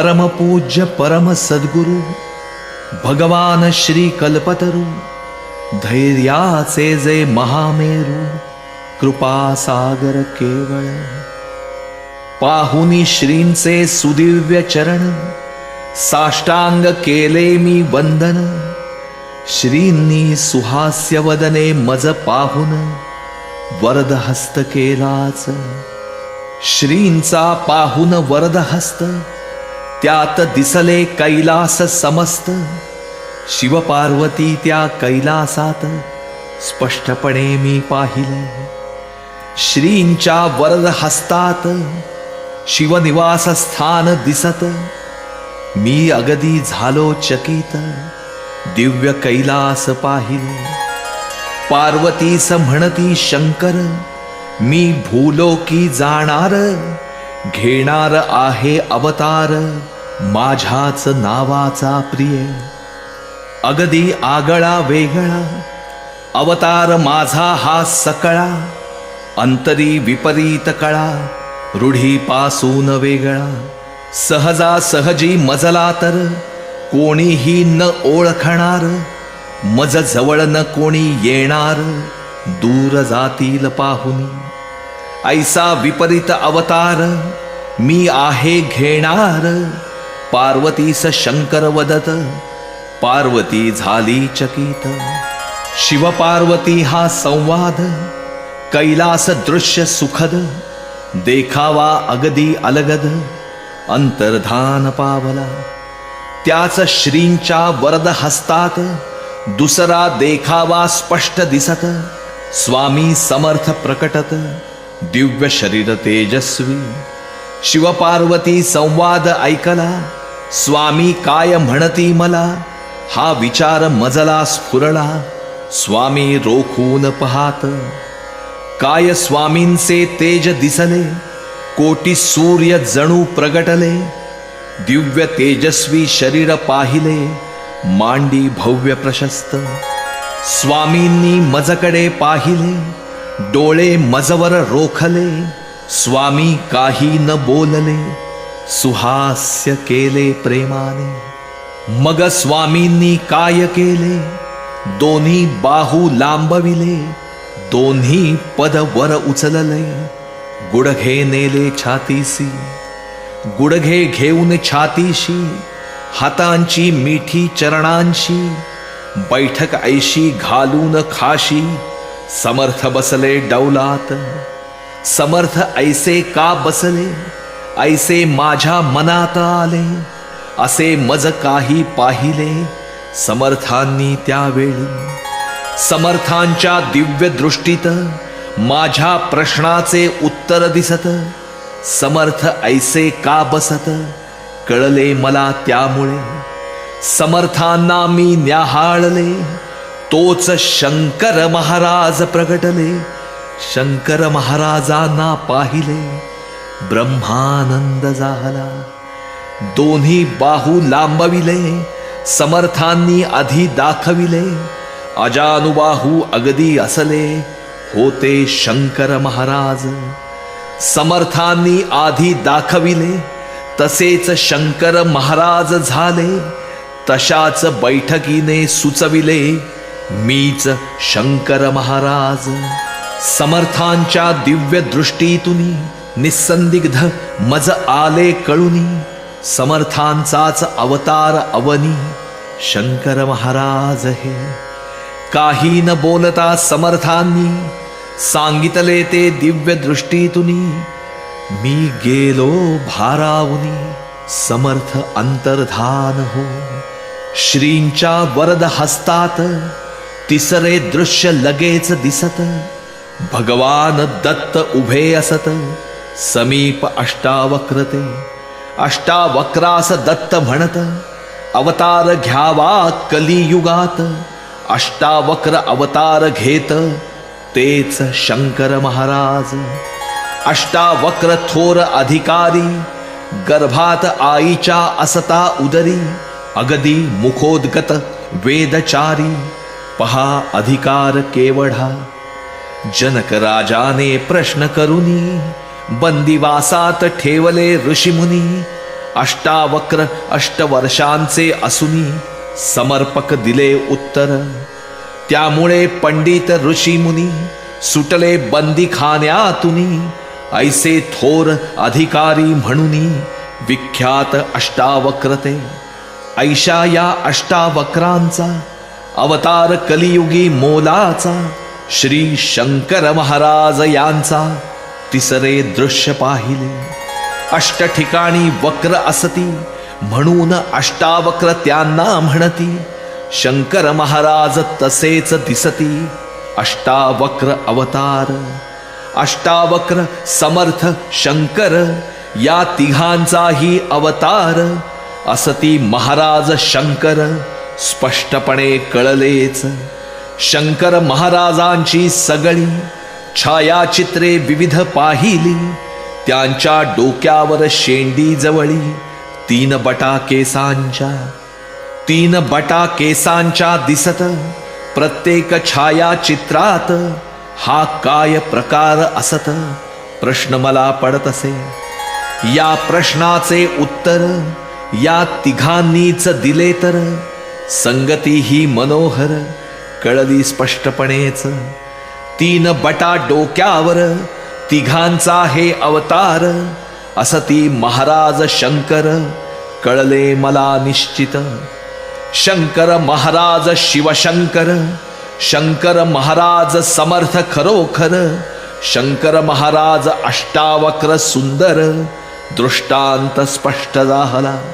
परमपूज्य परम सद्गुरू भगवान श्री कल्पतरू धैर्याचे जे महामेरू कृपासागर केवळ. पाहुनी श्रींचे सुदिव्य चरण साष्टांग केले मी वंदन. श्रींनी सुहास्य वदने मज पाहुन वरद केलाच. श्रींचा पाहुन वरदहस्त त्यात दिसले कैलास समस्त. शिवपार्वती त्या कैलासात. स्पष्टपणे मी पाहिले. श्रींच्या वरद हस्तात शिवनिवास स्थान दिसत. मी अगदी झालो चकित. दिव्य कैलास पाहिले. पार्वतीस म्हणती शंकर मी भूलो की जाणार. घेणार आहे अवतार माझ्याच नावाचा प्रिय. अगदी आगळा वेगळा अवतार माझा हा सकळा अंतरी विपरीत कळा रूढीपासून वेगळा. सहजा सहजी मजला तर कोणीही न ओळखणार मज जवळ न कोणी येणार दूर जातील पाहुनी ऐसा विपरीत अवतार मी आहे घेणार. पार्वतीस शंकर वदत पार्वती झाली चकित. शिवपार्वती हा संवाद कैलास दृश्य सुखद. देखावा अगदी अलगद अंतर्धान पावला. त्याच श्रींच्या वरद हस्तात दुसरा देखावा स्पष्ट दिसत. स्वामी समर्थ प्रकटत. दिव्य शरीर तेजस्वी। शिवपार्वती संवाद ऐकला। स्वामी काय म्हणती मला? हा विचार मजला स्फुरला। स्वामी रोखून पहात। काय स्वामींचे तेज दिसले? कोटी सूर्य जणू प्रगटले। दिव्य तेजस्वी शरीर पाहिले। मांडी भव्य प्रशस्त। स्वामींनी मजकडे पाहिले। डोळे मजवर रोखले स्वामी काही न बोलले सुहास्य केले प्रेमाने. मग स्वामींनी काय केले? दोन्ही बाहू लांबविले दोन्ही पद वर उचलले. गुडघे नेले छातीसी गुडघे घेऊन छातीशी हातांची मिठी चरणांशी बैठक ऐशी घालून खाशी समर्थ बसले डौलात समर्थ ऐसे का बसले ऐसे माझ्या मनात आले असे मज काही पाहिले समर्थांनी त्यावेळी. समर्थांच्या दिव्य दृष्टीत माझ्या प्रश्नाचे उत्तर दिसत समर्थ ऐसे का बसत कळले मला त्यामुळे. समर्थांना मी न्याहाळले तोच शंकर महाराज प्रगटले. शंकर महाराजांना पाहिले. ब्रह्मानंद झाला. दोन्ही बाहू लांबविले. समर्थांनी आधी दाखविले. अजानुबाहू अगदी असले. होते शंकर महाराज. समर्थांनी आधी दाखविले. तसेच शंकर महाराज झाले. तशाच बैठकीने सुचविले. मीच शंकर महाराज. समर्थांच्या दिव्य दृष्टीतून निसंदिग्ध मज आले कळुनी समर्थांचाच अवतार अवनी शंकर महाराज हे. काही न बोलता समर्थांनी सांगितले ते दिव्य दृष्टीतून मी गेलो भारावुनी समर्थ अंतर्धान हो श्रींच्या वरद हस्तात तिसरे दृश्य लगेच दिसत. भगवान दत्त उभे असत. समीप अष्टावक्रते. अष्टावक्रास दत्त म्हणत अवतार घ्यावा कलियुगात. अष्टावक्र अवतार घेत तेच शंकर महाराज. अष्टावक्र थोर अधिकारी गर्भात आईच्या असता उदरी अगदी मुखोद्गत वेदचारी. पहा अधिकार केवढा. जनक राजाने प्रश्न करुनी बंदिवासात ठेवले ऋषीमुनी अष्टावक्र अष्टवर्षांचे असुनी समर्पक दिले उत्तर. त्यामुळे पंडित ऋषीमुनी सुटले सुटले बंदीखान्यातुनी ऐसे थोर अधिकारी म्हणुनी विख्यात अष्टावक्रते ऐशा या अष्टावक्रांचा अवतार कलियुगी मोलाचा श्री शंकर महाराज यांचा तिसरे दृश्य पाहिले. अष्ट ठिकाणी वक्र असती म्हणून अष्टावक्र त्यांना म्हणती शंकर महाराज तसेच दिसती अष्टावक्र अवतार. अष्टावक्र समर्थ शंकर या तिघांचाही अवतार असती महाराज शंकर स्पष्टपणे कळलेच. शंकर महाराजांची सगळी छायाचित्रे विविध पाहिली. त्यांच्या डोक्यावर शेंडी जवळी तीन बटा केसांच्या तीन बटा केसांच्या दिसत प्रत्येक छायाचित्रात हा काय प्रकार असत? प्रश्न मला पडत असे. या प्रश्नाचे उत्तर या तिघांनीच दिले तर संगती ही मनोहर कळली स्पष्टपणेच. तीन बटा डोक्यावर तिघांचा हे अवतार. असती महाराज शंकर कळले मला निश्चित. शंकर महाराज शिवशंकर शंकर महाराज समर्थ खरोखर. शंकर महाराज अष्टावक्र सुंदर दृष्टांत स्पष्ट झाला.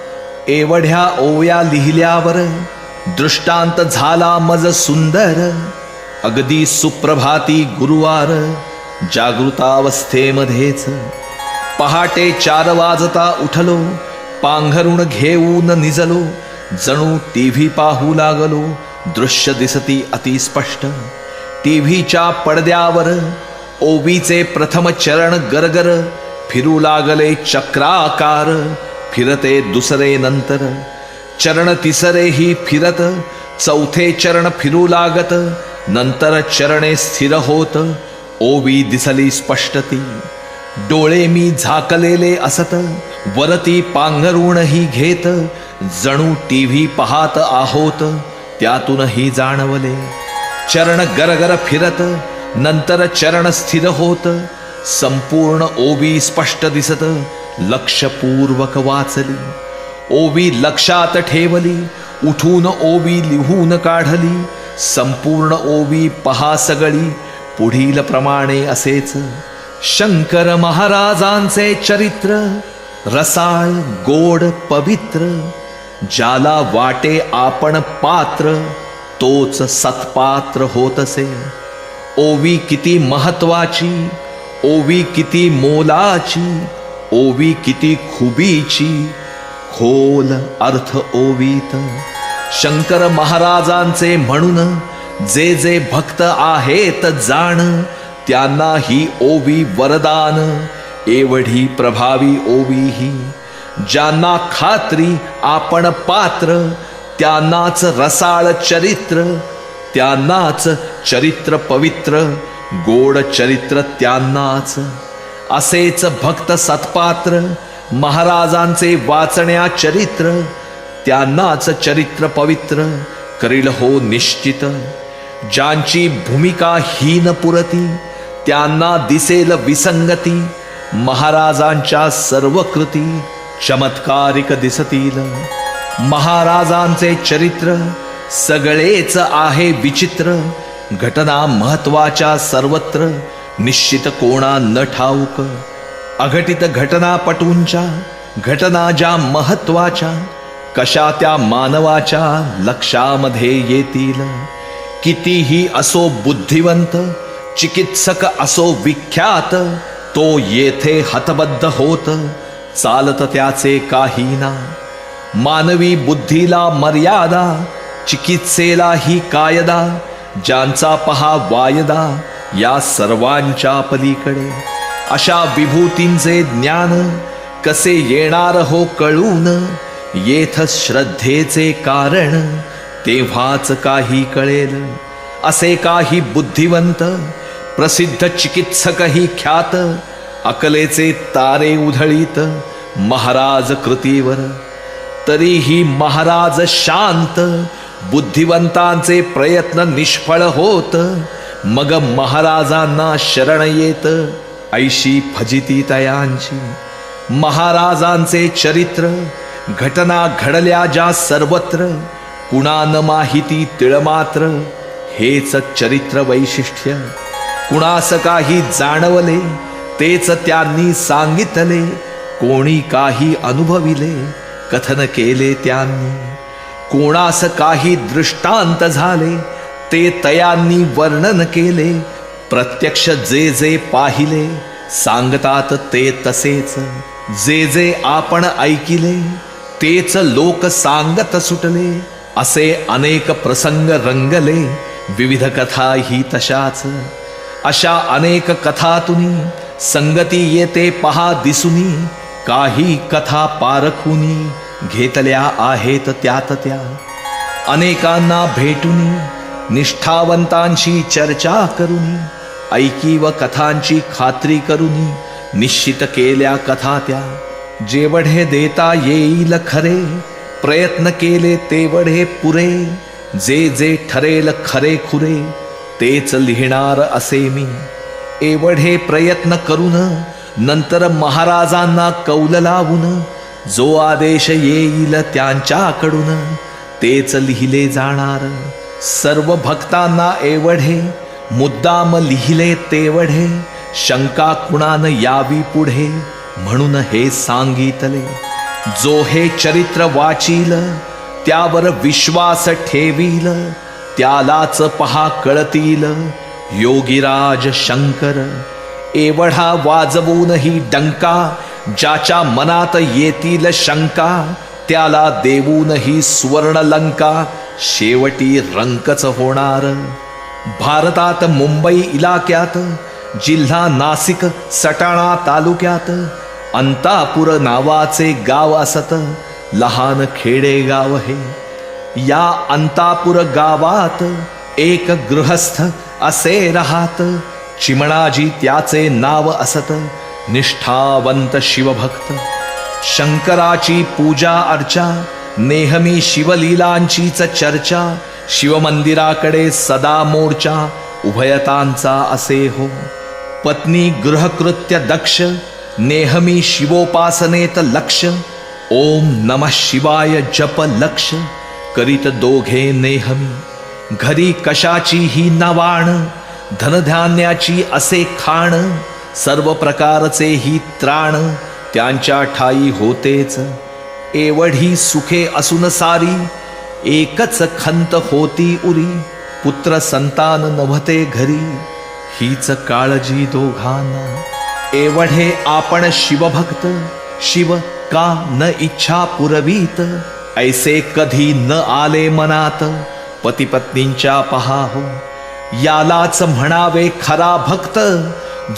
एवढ्या ओव्या लिहिल्यावर दृष्टांत झाला मज सुंदर अगदी सुप्रभाती गुरुवार जागृतावस्थेमध्येच. पहाटे चार वाजता उठलो पांघरुण घेऊन निजलो जणू टीव्ही पाहू लागलो दृश्य दिसती अतिस्पष्ट टीव्हीच्या पडद्यावर ओबीचे प्रथम चरण गरगर फिरू लागले चक्राकार फिरते दुसरे नंतर. चरण तिसरेही फिरत चौथे चरण फिरू लागत नंतर चरणे स्थिर होत ओवी दिसली स्पष्टती. डोळे मी झाकलेले असत वरती पांघरुणही घेत जणू टीव्ही पाहत आहोत त्यातूनही जाणवले. चरण गरगर फिरत नंतर चरण स्थिर होत संपूर्ण ओवी स्पष्ट दिसत लक्षपूर्वक वाचली. ओवी लक्षात ठेवली उठून ओवी लिहून काढली संपूर्ण ओवी पहा सगळी पुढील प्रमाणे असेच. शंकर महाराजांचे चरित्र रसाळ गोड पवित्र ज्याला वाटे आपण पात्र तोच सत्पात्र होत असे ओवी किती महत्वाची ओवी किती मोलाची ओवी किती खुबीची खोल अर्थ ओवीत. शंकर महाराजांचे म्हणून जे जे भक्त आहेत जाण त्यांना ही ओवी वरदान. एवढी प्रभावी ओवी ही ज्यांना खात्री आपण पात्र त्यांनाच रसाळ चरित्र त्यांनाच चरित्र पवित्र गोड चरित्र त्यांनाच. असेच भक्त सत्पात्र महाराजांचे वाचण्या चरित्र त्यांनाच चरित्र पवित्र करील हो निश्चित. ज्यांची भूमिका हीन पुरती त्यांना दिसेल विसंगती महाराजांच्या सर्व कृती चमत्कारिक दिसतील. महाराजांचे चरित्र सगळेच आहे विचित्र घटना महत्त्वाच्या सर्वत्र निश्चित कोणा न ठाऊक. अघटित घटनापटूंच्या घटना ज्या महत्त्वाच्या कशा त्या मानवाच्या लक्षामध्ये येतील? कितीही असो बुद्धिवंत चिकित्सक असो विख्यात तो येथे हतबद्ध होत चालत त्याचे काही ना मानवी बुद्धीला मर्यादा चिकित्सेलाही कायदा ज्यांचा पहा वायदा या सर्वांच्या पलीकडे. अशा विभूतींचे ज्ञान कसे येणार हो कळून? येथ श्रद्धेचे कारण तेव्हाच काही कळेल. असे काही बुद्धिवंत प्रसिद्ध चिकित्सकही ख्यात अकलेचे तारे उधळीत महाराज कृतीवर. तरीही महाराज शांत बुद्धिवंतांचे प्रयत्न निष्फळ होत मग महाराजांना शरण येत. ऐशी फजिती तयांची. महाराजांचे चरित्र घटना घडल्या ज्या सर्वत्र कुणान माहिती तिळमात्र हेच चरित्र वैशिष्ट्य. कुणास काही जाणवले तेच त्यांनी सांगितले कोणी काही अनुभविले कथन केले त्यांनी. कोणास काही दृष्टांत झाले ते तयांनी वर्णन केले प्रत्यक्ष जे जे पाहिले सांगतात ते तसेच. जे जे आपण ऐकिले तेच लोक सांगत सुटले असे अनेक प्रसंग रंगले विविध कथा ही तशाच. अशा अनेक कथातुनी संगती येते पहा दिसुनी काही कथा पारखुनी घेतल्या आहेत त्यात त्या. अनेकांना भेटुनी निष्ठावंतांशी चर्चा करुनी ऐकी व कथांची खात्री करुनी. निश्चित केल्या कथा त्या. जेवढे देता येईल खरे प्रयत्न केले तेवढे पुरे. जे जे ठरेल खरे खुरे तेच लिहिणार असे मी. एवढे प्रयत्न करून नंतर महाराजांना कौल लावून जो आदेश येईल त्यांच्याकडून तेच लिहिले जाणार. सर्व भक्तांना एवढे मुद्दाम लिहिले तेवढे शंका कुणान यावी पुढे म्हणून हे सांगितले. जो हे चरित्र वाचील त्यावर विश्वास ठेवील त्यालाच पहा कळतील. योगीराज शंकर एवढा वाजवूनही डंका ज्याच्या मनात येतील शंका त्याला देऊनही सुवर्णलंका शेवटी रंकच होणार. भारतात मुंबई इलाक्यात जिल्हा नासिक सटाणा तालुक्यात अंतापूर नावाचे गाव असत लहान खेडे गाव हे. या अंतापूर गावात एक गृहस्थ असे राहत चिमणाजी त्याचे नाव असत निष्ठावंत शिवभक्त. शंकराची पूजा अर्चा नेहमी शिवलीलांचीच चर्चा शिवमंदिराकडे सदा मोर्चा उभयतांचा असे हो. पत्नी गृहकृत्य दक्ष नेहमी शिवोपासनेत लक्ष. ओम नम शिवाय जप लक्ष करीत दोघे नेहमी. घरी कशाची ही नवाण धनधान्याची असे खाण सर्व प्रकारचे ही त्राण त्यांच्या ठाई होतेच. एवढी सुखे असून सारी एकच खंत होती उरी. पुत्र संतान नव्हते घरी. हीच काळजी दोघांना. एवढे आपण शिवभक्त. शिव का न इच्छा पुरवीत? ऐसे कधी न आले मनात? पतिपत्नींच्या पहाहो यालाच म्हणावे खरा भक्त.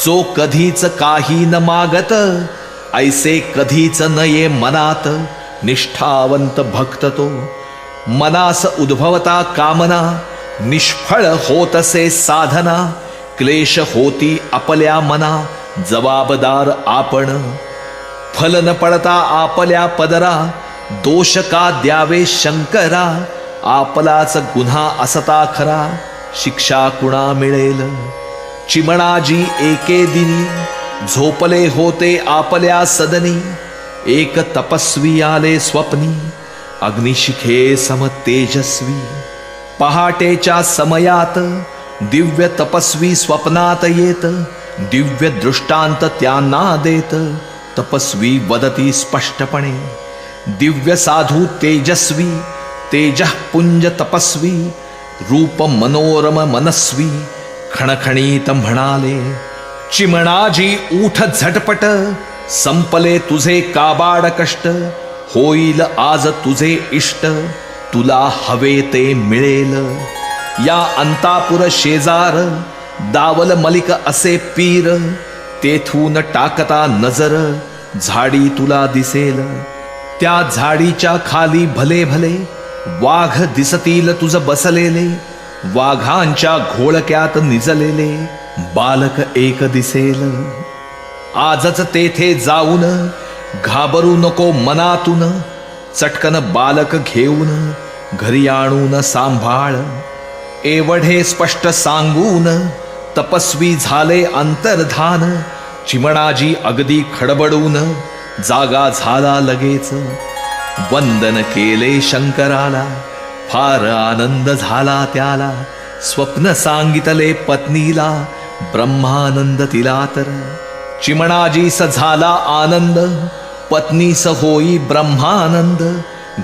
जो कधीच काही न मागत ऐसे कधीच न ये मनात. निष्ठावंत भक्त तो. मनास उद्भवता कामना निष्फळ होतसे साधना क्लेश होती आपल्या मना जबाबदार आपण. फल न पडता आपल्या पदरा दोष का द्यावे शंकरा आपलाच गुन्हा असता खरा शिक्षा कुणा मिळेल? चिमणाजी एके दिनी झोपले होते आपल्या सदनी एक तपस्वी आले स्वप्नी अग्निशिखे सम तेजस्वी पहाटेच्या समयात दिव्य तपस्वी स्वप्नात येत दिव्य दृष्टांत त्यांना देत तपस्वी वदती स्पष्टपणे. दिव्य साधू तेजस्वी तेजः पुंज तपस्वी रूप मनोरम मनस्वी खणखणीत म्हणाले चिमणाजी उठ झटपट संपले तुझे काबाड कष्ट होईल आज तुझे इष्ट तुला हवे ते मिळेल. या अंतापुर शेजार दावल मलिक असे पीर तेथून टाकता नजर झाडी तुला दिसेल. त्या झाडीच्या खाली भले भले वाघ दिसतील तुझ बसलेले वाघांच्या घोळक्यात निजलेले बालक एक दिसेल. आजच तेथे जाऊन घाबरू नको मनातून. चटकन बालक घेऊन घरी आणून सांभाळ. एवढे स्पष्ट सांगून तपस्वी झाले अंतर्धान. चिमणाजी अगदी खडबडून जागा झाला लगेच. वंदन केले शंकराला फार आनंद झाला त्याला. स्वप्न सांगितले पत्नीला ब्रह्मानंद तिला तर. चिमणाजीस झाला आनंद पत्नीस होई ब्रह्मानंद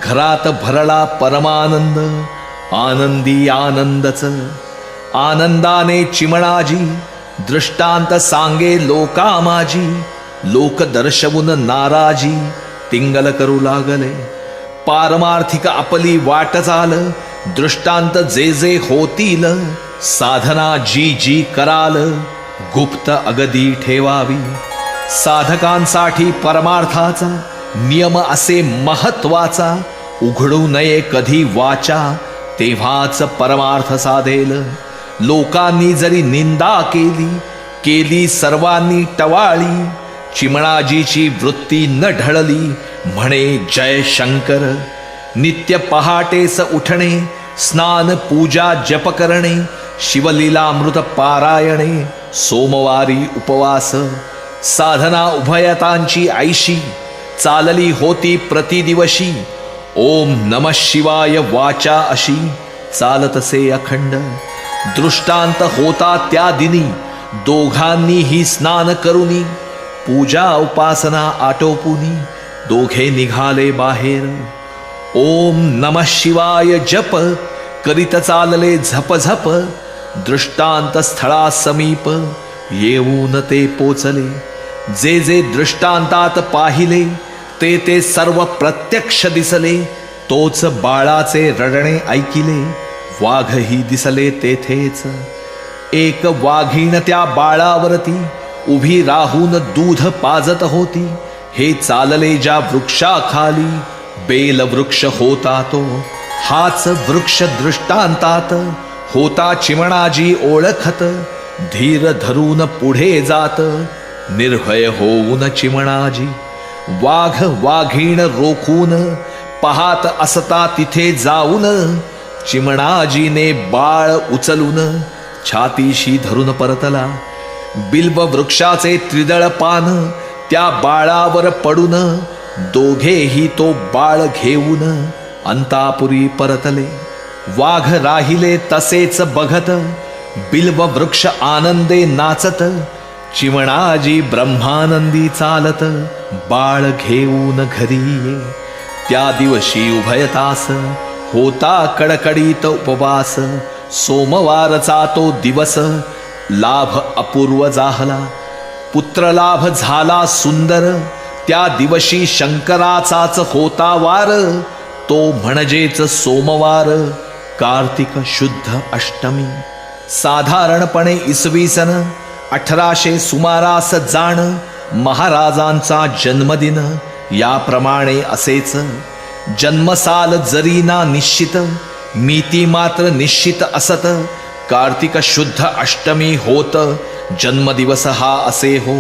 घरात भरला परमानंद आनंदी आनंदच. आनंदाने चिमणाजी दृष्टांत सांगे लोका माझी लोक दर्शवून नाराजी तिंगल करू लागले. पारमार्थिक आपली वाट चाल दृष्टांत जे जे होतील साधना जी जी कराल गुप्त अगदी ठेवावी. साधकांसाठी परमार्थाचा नियम असे महत्त्वाचा उघडू नये कधी वाचा तेव्हाच परमार्थ साधेल. लोकांनी जरी निंदा केली केली सर्वांनी टवाळी चिमणाजीची वृत्ती न ढळली म्हणे जय शंकर. नित्य पहाटेस उठणे स्नान पूजा जप करणे शिवलीलामृत पारायणे सोमवारी उपवास साधना उभयतांची ऐशी चालली होती प्रतिदिवशी. ओम नम शिवाय वाचा अशी चालतसे अखंड. दृष्टांत होता त्या दिनी दोघांनीही स्नान करुनी. पूजा उपासना आटोपुनी दोघे निघाले बाहेर. ओम नम शिवाय जप करीत चालले झप झप दृष्टांत स्थळा समीप येऊन ते पोचले. जे जे दृष्टांतात पाहिले ते ते सर्व प्रत्यक्ष दिसले. तोच बाळाचे रडणे ऐकिले वाघही दिसले तेथेच. एक वाघीण त्या बाळावरती उभी राहून दूध पाजत होती. हे चालले ज्या वृक्षाखाली बेल वृक्ष होता तो. हाच वृक्ष दृष्टांतात होता चिमणाजी ओळखत धीर धरून पुढे जात. निर्भय होऊन चिमणाजी वाघ वाघीण रोखून पाहात असता तिथे जाऊन. चिमणाजीने बाळ उचलून छातीशी धरून परतला. बिल्ब वृक्षाचे त्रिदळ पान त्या बाळावर पडून दोघेही तो बाळ घेऊन अंतापुरी परतले. वाघ राहिले तसेच बघत बिल्व वृक्ष आनंदे नाचत चिमणाजी ब्रह्मानंदी चालत बाळ घेऊन घरी ये. त्या दिवशी उभयतास होता कडकडीत उपवास. सोमवारचा तो दिवस लाभ अपूर्व जाहला. पुत्रलाभ झाला सुंदर त्या दिवशी शंकराचाच होता वार. तो म्हणजेच सोमवार. कार्तिक शुद्ध अष्टमी। साधारणपणे इसवी सन अठराशे सुमारास जाण महाराजांचा जन्मदिन। याप्रमाणे असेच जन्मसाल जरी ना निश्चित मिती मात्र निश्चित असत। कार्तिक शुद्ध अष्टमी होत जन्मदिवस हा असे हो।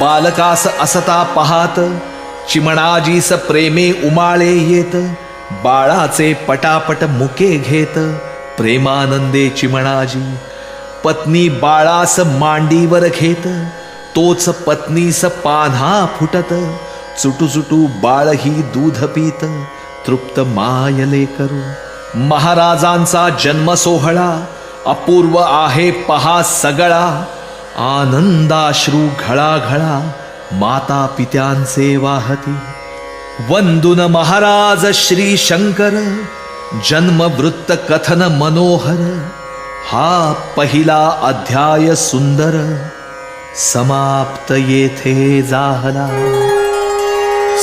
बालकास असता पाहात चिमणाजीस प्रेमे उमाळे येत। बाळाचे पटापट मुके घेत प्रेमानंदे चिमणाजी पत्नी बाळास मांडीवर घेत तोच पत्नीस पान्हा फुटत चुटू चुटू बाळही दूध पीत तृप्त मायले करू. महाराजांचा जन्म सोहळा अपूर्व आहे पहा सगळा आनंदाश्रू घळाघळा माता पित्यांचे वाहती. वंदुन महाराज श्री शंकर जन्मवृत्त कथन मनोहर हा पहिला अध्याय सुंदर समाप्त येथे जाहला.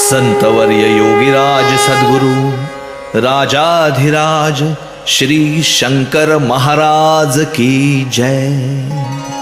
संतवर्य योगीराज सद्गुरू राजाधिराज श्री शंकर महाराज की जय.